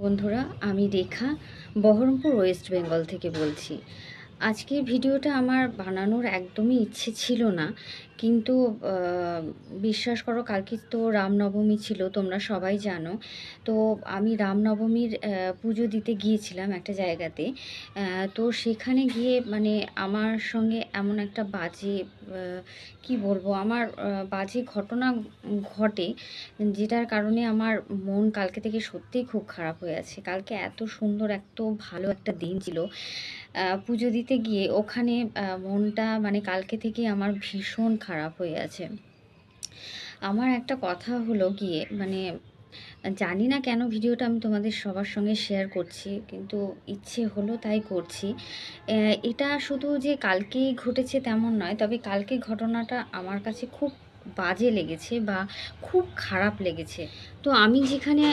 বন্ধুরা আমি রেখা বহরমপুর ওয়েস্ট বেঙ্গল থেকে বলছি। আজকের ভিডিওটা আমার বানানোর একদমই ইচ্ছে ছিল না। কিন্তু বিশ্বাস করো কালকে তো রামনবমী ছিল, তোমরা সবাই জানো। তো আমি রামনবমীর পুজো দিতে গিয়েছিলাম একটা জায়গাতে। তো সেখানে গিয়ে মানে আমার সঙ্গে এমন একটা বাজে কি বলব, আমার বাজে ঘটনা ঘটে, যেটার কারণে আমার মন কালকে থেকে সত্যিই খুব খারাপ হয়ে আছে। কালকে এত সুন্দর, এত ভালো একটা দিন ছিল। পুজো দিতে গিয়ে ওখানে মনটা মানে কালকে থেকে আমার ভীষণ খারাপ হয়ে আছে। আমার একটা কথা হলো গিয়ে মানে জানি না কেন ভিডিওটা আমি তোমাদের সবার সঙ্গে শেয়ার করছি, কিন্তু ইচ্ছে হলো তাই করছি। এটা শুধু যে কালকেই ঘটেছে তেমন নয়, তবে কালকে ঘটনাটা আমার কাছে খুব বাজে লেগেছে বা খুব খারাপ লেগেছে। তো আমি যেখানে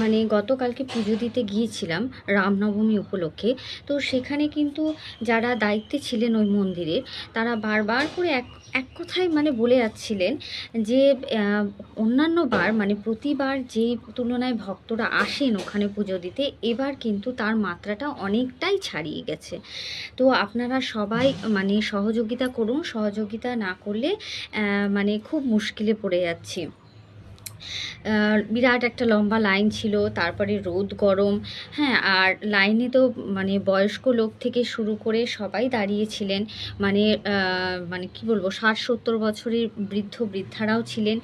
মানে গতকালকে পুজো দিতে গিয়েছিলাম রামনবমী উপলক্ষে, তো সেখানে কিন্তু যারা দায়িত্বে ছিলেন ওই মন্দিরে, তারা বারবার করে এক এক কথায় মানে বলে যাচ্ছিলেন যে অন্যান্য বার মানে প্রতিবার যে তুলনায় ভক্তরা আসেন ওখানে পুজো দিতে, এবার কিন্তু তার মাত্রাটা অনেকটাই ছাড়িয়ে গেছে। তো আপনারা সবাই মানে সহযোগিতা করুন, সহযোগিতা না করলে মানে খুব মুশকিলে পড়ে যাচ্ছি। বিরাট একটা লম্বা লাইন ছিল, তারপরে রোদ গরম। হ্যাঁ আর লাইনে তো মানে বয়স্ক লোক থেকে শুরু করে সবাই দাঁড়িয়েছিলেন। মানে মানে কি বলব, ষাট সত্তর বছরের বৃদ্ধ বৃদ্ধারাও ছিলেন।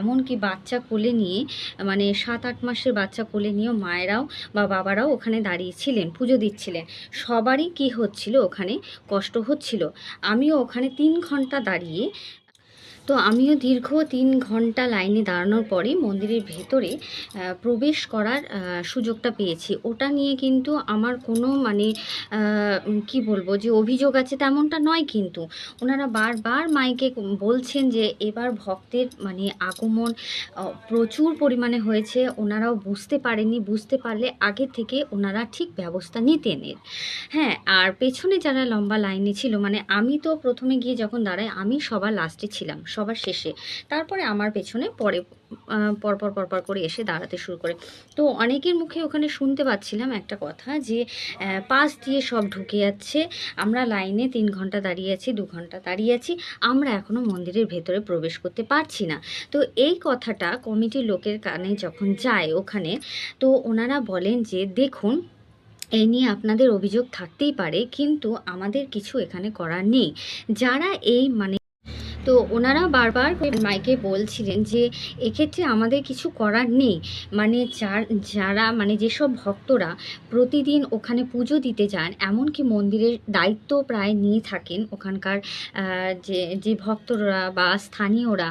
এমনকি বাচ্চা কোলে নিয়ে মানে সাত আট মাসের বাচ্চা কোলে নিয়েও মায়েরাও বা বাবারাও ওখানে দাঁড়িয়েছিলেন, পুজো দিচ্ছিলেন। সবারই কি হচ্ছিল, ওখানে কষ্ট হচ্ছিল। আমিও ওখানে তিন ঘণ্টা দাঁড়িয়ে তো আমিও দীর্ঘ তিন ঘণ্টা লাইনে দাঁড়ানোর পরে মন্দিরের ভেতরে প্রবেশ করার সুযোগটা পেয়েছি। ওটা নিয়ে কিন্তু আমার কোনো মানে কি বলব যে অভিযোগ আছে তেমনটা নয় কিন্তু। ওনারা বারবার মাইকে বলছেন যে এবার ভক্তের মানে আগমন প্রচুর পরিমাণে হয়েছে। ওনারাও বুঝতে পারেনি বুঝতে পারলে আগে থেকে ওনারা ঠিক ব্যবস্থা নিতেন এর। হ্যাঁ আর পেছনে যারা লম্বা লাইনে ছিল মানে আমি তো প্রথমে গিয়ে যখন দাঁড়াই, আমি সবার লাস্টে ছিলাম। সবার শেষে। তারপরে আমার পেছনে পরে পরপর পরপর করে এসে দাঁড়াতে শুরু করে। তো অনেকের মুখে ওখানে শুনতে পাচ্ছিলাম একটা কথা যে পাশ দিয়ে সব ঢুকে যাচ্ছে, আমরা লাইনে তিন ঘণ্টা দাঁড়িয়ে আছি, দু ঘণ্টা দাঁড়িয়ে আছি, আমরা এখনও মন্দিরের ভেতরে প্রবেশ করতে পারছি না। তো এই কথাটা কমিটির লোকের কানে যখন যায় ওখানে, তো ওনারা বলেন যে, দেখুন এই নিয়ে আপনাদের অভিযোগ থাকতেই পারে, কিন্তু আমাদের কিছু এখানে করার নেই। যারা এই মানে তো ওনারা বারবার মাইকে বলছিলেন যে, এক্ষেত্রে আমাদের কিছু করার নেই। মানে যার যারা মানে যেসব ভক্তরা প্রতিদিন ওখানে পুজো দিতে যান, এমনকি মন্দিরের দায়িত্ব প্রায় নিয়ে থাকেন ওখানকার যে যে ভক্তরা বা স্থানীয়রা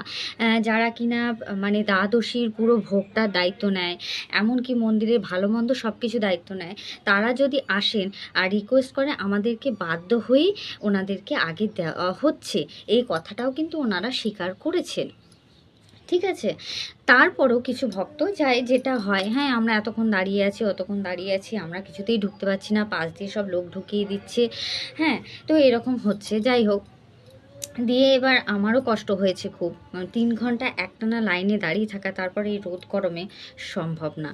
যারা কিনা মানে দ্বাদশীর পুরো ভোগটার দায়িত্ব নেয়, এমনকি মন্দিরের ভালো মন্দ সব কিছু দায়িত্ব নেয়, তারা যদি আসেন আর রিকোয়েস্ট করে, আমাদেরকে বাধ্য হয়েই ওনাদেরকে আগে দেওয়া হচ্ছে। এই কথাটাও কিন্তু ওনারা স্বীকার করেছেন। ঠিক আছে? তারপরও কিছু ভক্ত যায়, যেটা হয় হ্যাঁ আমরা এতক্ষণ দাঁড়িয়ে আছি, অতক্ষণ দাঁড়িয়ে আছি, আমরা কিছুতেই ঢুকতে পারছি না, পাশ দিয়ে সব লোক ঢুকিয়ে দিচ্ছে হ্যাঁ তো এরকম হচ্ছে। যাই হোক, দিয়ে এবার আমারও কষ্ট হয়েছে খুব। তিন ঘণ্টা একটানা লাইনে দাঁড়িয়ে থাকা, তারপরে এই রোদ গরমে সম্ভব না।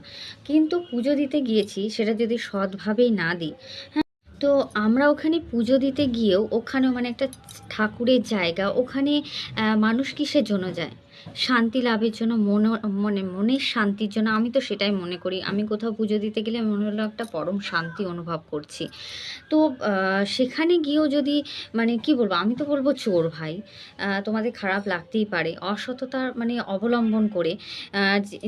কিন্তু পুজো দিতে গিয়েছি, সেটা যদি সৎভাবেই না দিই হ্যাঁ তো আমরা ওখানে পুজো দিতে গিয়েও ওখানে মানে একটা ঠাকুরের জায়গা, ওখানে মানুষ কিসের জন্য যায়? শান্তি লাভের জন্য মন মানে মনের শান্তির জন্য আমি তো সেটাই মনে করি। আমি কোথাও পুজো দিতে গেলে মনে হলো একটা পরম শান্তি অনুভব করছি। তো সেখানে গিয়েও যদি মানে কি বলব, আমি তো বলব চোর ভাই তোমাদের খারাপ লাগতেই পারে। অসততার মানে অবলম্বন করে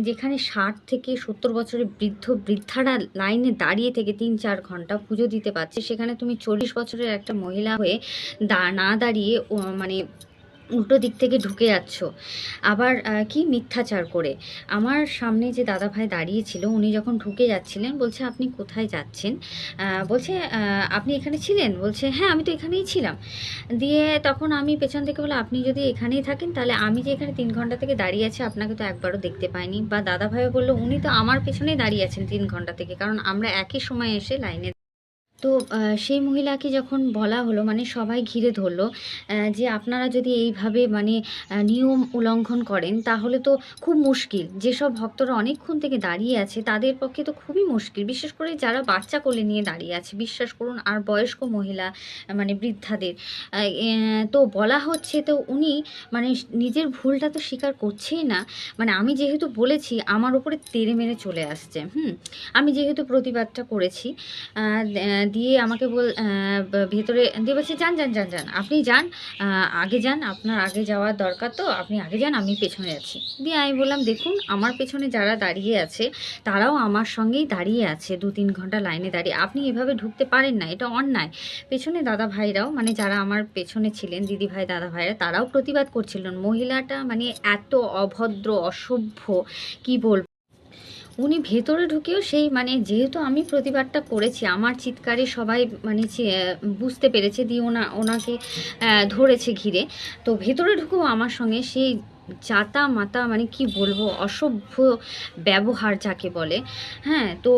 যেখানে ষাট থেকে সত্তর বছরের বৃদ্ধ, বৃদ্ধারা লাইনে দাঁড়িয়ে থেকে তিন চার ঘণ্টা পুজো দিতে পারছে, সেখানে তুমি চল্লিশ বছরের একটা মহিলা হয়ে না দাঁড়িয়ে মানে উল্টো দিক থেকে ঢুকে যাচ্ছ। আবার কি মিথ্যাচার করে। আমার সামনে যে দাদা ভাই দাঁড়িয়ে ছিল উনি যখন ঢুকে যাচ্ছিলেন, বলছে, আপনি কোথায় যাচ্ছেন? বলছে আপনি এখানে ছিলেন? বলছে হ্যাঁ আমি তো এখানেই ছিলাম। দিয়ে তখন আমি পেছন থেকে বলে আপনি যদি এখানেই থাকেন, তাহলে আমি যে এখানে তিন ঘণ্টা থেকে দাঁড়িয়ে আছি, আপনাকে তো একবারও দেখতে পাইনি। বা দাদা ভাইও বলল, উনি তো আমার পেছনেই দাঁড়িয়ে আছেন তিন ঘণ্টা থেকে, কারণ আমরা একই সময় এসে লাইনে তো সেই মহিলাকে যখন বলা হলো মানে সবাই ঘিরে ধরলো যে আপনারা যদি এইভাবে মানে নিয়ম উল্লঙ্ঘন করেন, তাহলে তো খুব মুশকিল। যেসব ভক্তরা অনেকক্ষণ থেকে দাঁড়িয়ে আছে, তাদের পক্ষে তো খুবই মুশকিল। বিশেষ করে যারা বাচ্চা কোলে নিয়ে দাঁড়িয়ে আছে, বিশ্বাস করুন, আর বয়স্ক মহিলা মানে বৃদ্ধাদের। তো বলা হচ্ছে, তো উনি মানে নিজের ভুলটা তো স্বীকার করছেই না। মানে আমি যেহেতু বলেছি, আমার উপরে তেড়ে মেরে চলে আসছে, হুম? আমি যেহেতু প্রতিবাদটা করেছি দিয়ে আমাকে বল ভেতরে, দিয়ে বলছে, যান যান যান যান, আপনি যান আগে যান, আপনার আগে যাওয়ার দরকার তো, আপনি আগে যান, আমি পেছনে আছি। দিয়ে আমি বললাম, দেখুন, আমার পেছনে যারা দাঁড়িয়ে আছে, তারাও আমার সঙ্গেই দাঁড়িয়ে আছে দু তিন ঘণ্টা লাইনে দাঁড়িয়ে। আপনি এভাবে ঢুকতে পারেন না, এটা অন্যায়। পেছনে দাদা ভাইরাও মানে যারা আমার পেছনে ছিলেন, দিদি ভাই, দাদা ভাইরা, তারাও প্রতিবাদ করছিলেন। মহিলাটা মানে এত অভদ্র, অসভ্য, কি বলব উনি ভেতরে ঢুকেও সেই মানে যেহেতু আমি প্রতিবাদটা করেছি, আমার চিৎকারে সবাই মানে বুঝতে পেরেছে দিয়ে ওনা, ওনাকে ধরেছে ঘিরে। তো ভেতরে ঢুকেও আমার সঙ্গে সেই জাতা মাতা মানে কি বলব? অসভ্য ব্যবহার যাকে বলে। হ্যাঁ তো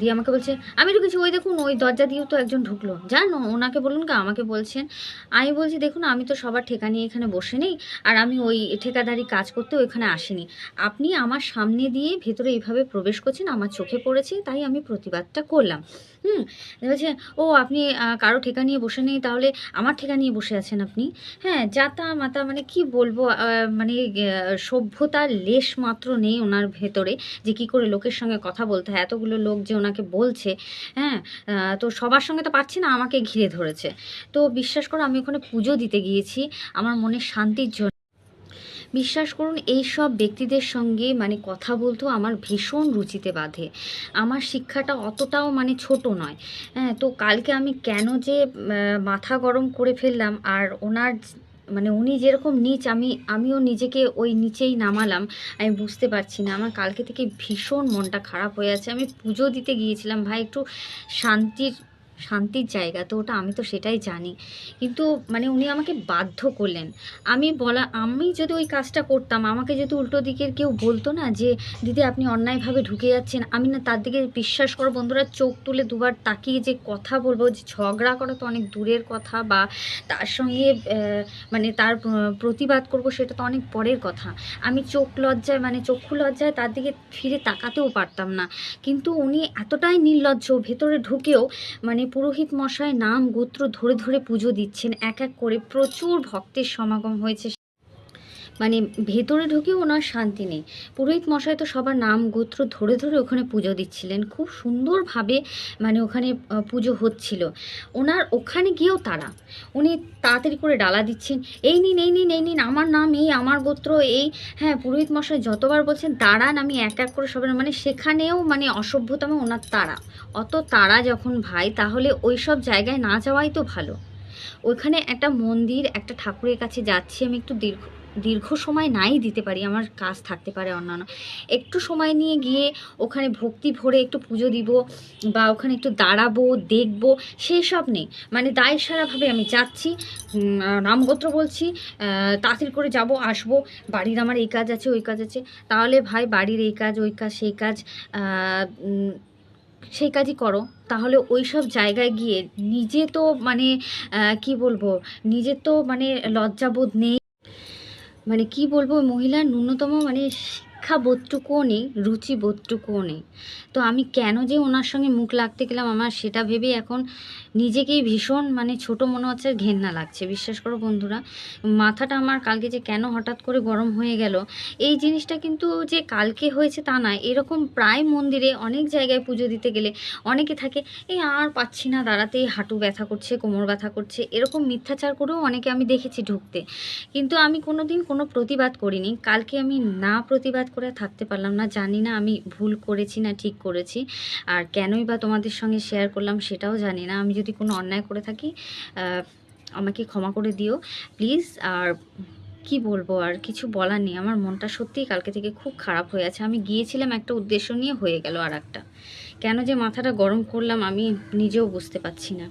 দিয়ে আমাকে বলছে, আমি তো কিছু ওই দেখুন, ওই দরজা দিয়েও তো একজন ঢুকলো। জানো, ওনাকে বলুন কা, আমাকে বলছেন। আমি বলছি, দেখুন, আমি তো সবার ঠেকা নিয়ে এখানে বসে নেই, আর আমি ওই ঠিকাদারি কাজ করতে ওইখানে আসিনি। আপনি আমার সামনে দিয়ে ভেতরে এইভাবে প্রবেশ করছেন, আমার চোখে পড়েছে, তাই আমি প্রতিবাদটা করলাম। হুম, বলছে, ও, আপনি কারও ঠেকা নিয়ে বসে নেই, তাহলে আমার ঠেকা নিয়ে বসে আছেন আপনি? হ্যাঁ জাতা মাতা মানে কি বলব মানে সভ্যতার লেশ মাত্র নেই ওনার ভেতরে যে কি করে লোকের সঙ্গে কথা বলতে হয়, এতগুলো লোক যে ওনাকে বলছে হ্যাঁ তো সবার সঙ্গে তো পারছি না, আমাকে ঘিরে ধরেছে। তো বিশ্বাস করো, আমি ওখানে পুজো দিতে গিয়েছি, আমার মনে শান্তির জন্য। বিশ্বাস করুন, এই সব ব্যক্তিদের সঙ্গে মানে কথা বলতেও আমার ভীষণ রুচিতে বাঁধে। আমার শিক্ষাটা অতটাও মানে ছোট নয়। হ্যাঁ তো কালকে আমি কেন যে মাথা গরম করে ফেললাম, আর ওনার মানে উনি যেরকম নিচ, আমি, আমিও নিজেকে ওই নিচেই নামালাম। আমি বুঝতে পারছি না, আমার কালকে থেকে ভীষণ মনটা খারাপ হয়ে আছে। আমি পুজো দিতে গিয়েছিলাম। ভাই, একটু শান্তির শান্তির জায়গা, তো ওটা আমি তো সেটাই জানি। কিন্তু মানে উনি আমাকে বাধ্য করলেন। আমি বলা, আমি যদি ওই কাজটা করতাম, আমাকে যদি উল্টো দিকের কেউ বলতো না যে, দিদি, আপনি অন্যায়ভাবে ঢুকে যাচ্ছেন। আমি না তার দিকে বিশ্বাস করো বন্ধুরা, চোখ তুলে দুবার তাকিয়ে যে কথা বলব, যে ঝগড়া করা তো অনেক দূরের কথা বা তার সঙ্গে মানে তার প্রতিবাদ করব সেটা তো অনেক পরের কথা। আমি চোখ লজ্জায় মানে চক্ষু লজ্জায় তার দিকে ফিরে তাকাতেও পারতাম না। কিন্তু উনি এতটাই নির্লজ্জ, ভেতরে ঢুকেও মানে পুরোহিত মশাই নাম গোত্র ধরে ধরে পুজো দিচ্ছেন। এক এক করে প্রচুর ভক্তের সমাগম হয়েছে মানে ভেতরে ঢুকেও ওনার শান্তি নেই। পুরোহিত মশাই তো সবার নাম গোত্র ধরে ধরে ওখানে পুজো দিচ্ছিলেন। খুব সুন্দরভাবে মানে ওখানে পুজো হচ্ছিল। ওনার ওখানে গিয়েও তারা। উনি তাড়াতাড়ি করে ডালা দিচ্ছেন, এই নিন এই নিন এই নিন, আমার নাম এই, আমার গোত্র এই। হ্যাঁ পুরোহিত মশাই যতবার বলছেন, দাঁড়ান, আমি এক এক করে সবার মানে সেখানেও মানে অসভ্যতম ওনার তারা। অত তারা যখন ভাই, তাহলে ওই সব জায়গায় না যাওয়াই তো ভালো। ওইখানে একটা মন্দির, একটা ঠাকুরের কাছে যাচ্ছি, আমি একটু দীর্ঘ দীর্ঘ সময় নাই দিতে পারি, আমার কাজ থাকতে পারে অন্যান্য। একটু সময় নিয়ে গিয়ে ওখানে ভক্তি ভরে একটু পুজো দিব বা ওখানে একটু দাঁড়াবো, দেখব সেই সব নেই। মানে দায় সারাভাবে আমি যাচ্ছি নামগোত্র বলছি তাড়াতাড়ি করে যাব, আসব, বাড়ির আমার এই কাজ আছে, ওই কাজ আছে। তাহলে ভাই, বাড়ির এই কাজ, ওই কাজ, সেই কাজ সেই কাজই করো। তাহলে ওই সব জায়গায় গিয়ে নিজে তো মানে কি বলব, নিজে তো মানে লজ্জাবোধ নেই মানে কি বলব মহিলার ন্যূনতম মানে শিক্ষা বোধটুকুও নেই রুচি বোধটুকুও নেই। তো আমি কেন যে ওনার সঙ্গে মুখ লাগতে গেলাম আমার সেটা ভেবে এখন নিজেকেই ভীষণ মানে ছোট মনে হচ্ছে ঘেন্না লাগছে। বিশ্বাস করো বন্ধুরা, মাথাটা আমার কালকে যে কেন হঠাৎ করে গরম হয়ে গেল, এই জিনিসটা কিন্তু যে কালকে হয়েছে তা না এরকম প্রায় মন্দিরে অনেক জায়গায় পুজো দিতে গেলে অনেকে থাকে, এই আর পাচ্ছি না, দাঁড়াতেই হাঁটু ব্যথা করছে, কোমর ব্যথা করছে। এরকম মিথ্যাচার করেও অনেকে আমি দেখেছি ঢুকতে। কিন্তু আমি কোনো দিন কোনো প্রতিবাদ করিনি। কালকে আমি না প্রতিবাদ করে থাকতে পারলাম না। জানি না আমি ভুল করেছি না ঠিক করেছি। আর কেনই বা তোমাদের সঙ্গে শেয়ার করলাম সেটাও জানি না। আমি যদি কোনো অন্যায় করে থাকি আমাকে ক্ষমা করে দিও। প্লিজ আর কি বলব, আর কিছু বলার নেই। আমার মনটা সত্যিই কালকে থেকে খুব খারাপ হয়ে আছে। আমি গিয়েছিলাম একটা উদ্দেশ্য নিয়ে, হয়ে গেল আর একটা কেন যে মাথাটা গরম করলাম, আমি নিজেও বুঝতে পারছি না।